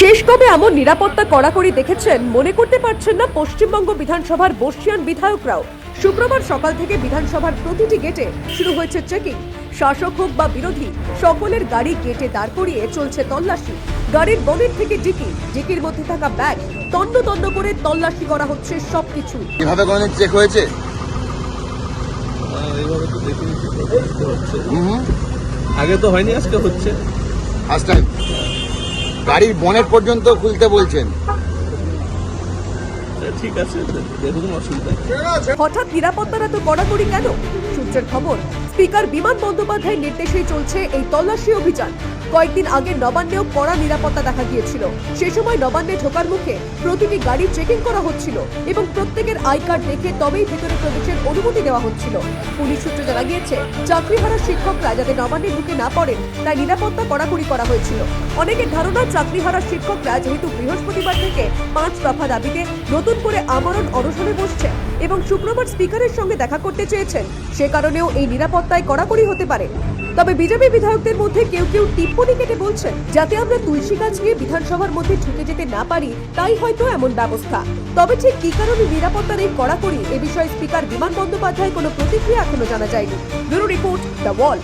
শেষ কবে এমন নিরাপত্তা কড়াকড়ি দেখেছেন? মনে করতে পারছেন না পশ্চিমবঙ্গ বিধানসভার বর্ষিয়ান বিধায়করাও। শুক্রবার সকাল থেকে বিধানসভার প্রতিটি গেটে শুরু হয়েছে চেকিং। শাসক হোক বা বিরোধী সকলের গাড়ি গেটে দাঁড় করিয়ে চলছে তল্লাশি। গাড়ির বনেট থেকে ডিকি ডিকির মধ্যে থাকা ব্যাগ তন্ন তন্ন করে তল্লাশি করা হচ্ছে সবকিছু। এভাবে কোনো চেক হয়েছে? এইভাবে তো দেখিনি আগে তো হয়নি আজকে হচ্ছে। ফার্স্ট টাইম গাড়ির বনেট পর্যন্ত খুলতে বলছেন। ঠিক আছে অসুবিধা নেই। হঠাৎ নিরাপত্তারা তো কড়াকড়ি কেন? সূত্রের খবর স্পিকার বিমান বন্দ্যোপাধ্যায়ের নির্দেশেই চলছে এই তল্লাশি অভিযান। কয়েকদিন আগে নবান্নেও কড়া নিরাপত্তা দেখা গিয়েছিল। সে সময় নবান্নে ঢোকার মুখে প্রতিটি গাড়ি চেকিং করা হচ্ছিল এবং প্রত্যেকের আই কার্ড দেখে তবেই ভেতরে প্রবেশের অনুমতি দেওয়া হচ্ছিল। পুলিশ সূত্রে জানা গিয়েছে, চাকরিহারা শিক্ষকরা যাতে নবান্নে ঢুকে না পড়েন, তাই নিরাপত্তা কড়াকড়ি করা হয়েছিল। অনেকের ধারণা, চাকরিহারা শিক্ষকরা যেহেতু বৃহস্পতিবার থেকে পাঁচ দফা দাবিতে নতুন করে আমরণ অনশনে বসছে এবং শুক্রবার স্পিকারের সঙ্গে দেখা করতে চেয়েছেন, সে কারণেও এই নিরাপত্তায় কড়াকড়ি হতে পারে। তবে বিজেপি বিধায়কদের মধ্যে কেউ কেউ টিপ্পণী কেটে বলছেন, যাতে আমরা তুলসী গাছ নিয়ে বিধানসভার মধ্যে ঢুকে যেতে না পারি, তাই হয়তো এমন ব্যবস্থা। তবে ঠিক কি কারণে নিরাপত্তার এই কড়াকড়ি, এ বিষয়ে স্পিকার বিমান বন্দ্যোপাধ্যায় কোনো প্রতিক্রিয়া এখনও জানা যায়নি। Bureau report the wall.